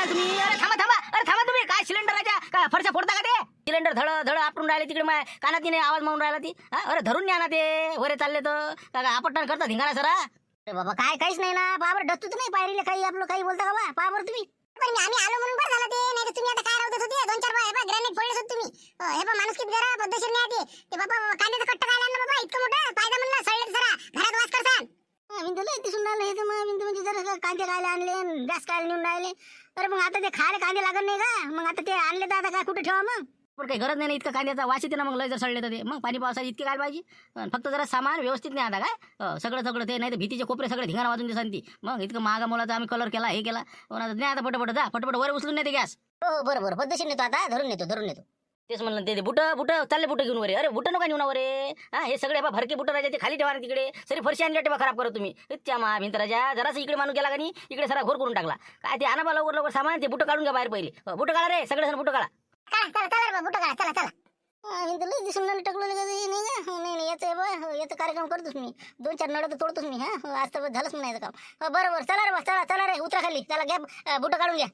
राहिले तुम्ही? अरे थांबा थांबा. अरे थांबा तुम्ही. काय सिलेंडरच्या काय फरशा फोडता का ते? सिलेंडर धड धड आपटून राहिले तिकडे माय. कानात तिने आवाज मारून राहिला ती. हा? अरे धरून न्या ना ते. वरे चालले तर. काय आपटण करता धिंगाणा सरा? अरे बाबा काय काहीच नाही ना. पावर डसतूच नाही पायरीले काही. आपलं काही बोलता का बा? पावर तुम्ही. पण आम्ही आलो म्हणून बरं झालं ते. नाही तर तुम्ही आता काय राहत होते? दोन चार हे बा ग्रॅनेट फोडले होते तुम्ही. अं, हे बा माणूस किती जरा पद्धतशीर नाही आधी ते. बाबा कांद्याचं कट्ट काय आणलं बाबा? इतकं मोठं. फायदा म्हणलं सळले जरा घरात वास करसान. मी तुला दिसून राहिलं हे तर मग मी म्हणजे जरा कांदे खायला आणले गॅस खायला नेऊन राहिले. तर मग आता ते खायला कांदे लागत नाही का? मग आता ते आणले तर आता काय कुठे ठेवा मग? पण काही गरज नाही ना इतकं कांद्याचा. वास येते ना मग लय जर सडले तर ते. मग पाणी पावसाची इतके काय पाहिजे. अन फक्त जरा सामान व्यवस्थित नाही आता काय? अं, सगळं सगळं ते नाही तर भीतीचे कोपरे सगळे धिंगाणा वाजून देसान ती. मग इतकं महागा मोलाचा आम्ही कलर केला हे केला. पण आता नाही आता पटपट जा पटपट वर उचलून नाही ते गॅस. हो हो बरोबर. पद्धतशीर नेतो आता धरून नेतो धरून नेतो. तेच म्हणलं ते बुट बुट चालले बुट घेऊन वरे. अरे बुट नका घेऊन वरे. हा हे सगळे बा भरके बुट राजा ते खाली ठेवा ना तिकडे. सरी फरशी आणल्या ठेवा खराब करा तुम्ही. त्या मा भिंतराजा जरासं इकडे माणूस गेला का नाही? इकडे सरा घोर करून टाकला. काय ते आणा लवकर लवकर सामान ते बुट काढून घ्या बाहेर पहिले. हो, बुट काढा रे सगळे सर बुट काढा. चला चला बा बुटं काढा चला चला. दिसून राहिलं टकलं नाही हो, नाही नाही याचं बा हो, कार्यक्रम करतोच मी. दोन चार नळ तर तोडतोच मी हा? हो, आज तर झालंच म्हणायचं काम. बरोबर चला रे बा चला चला रे उतरा खाली. चला घ्या बुट काढून घ्या.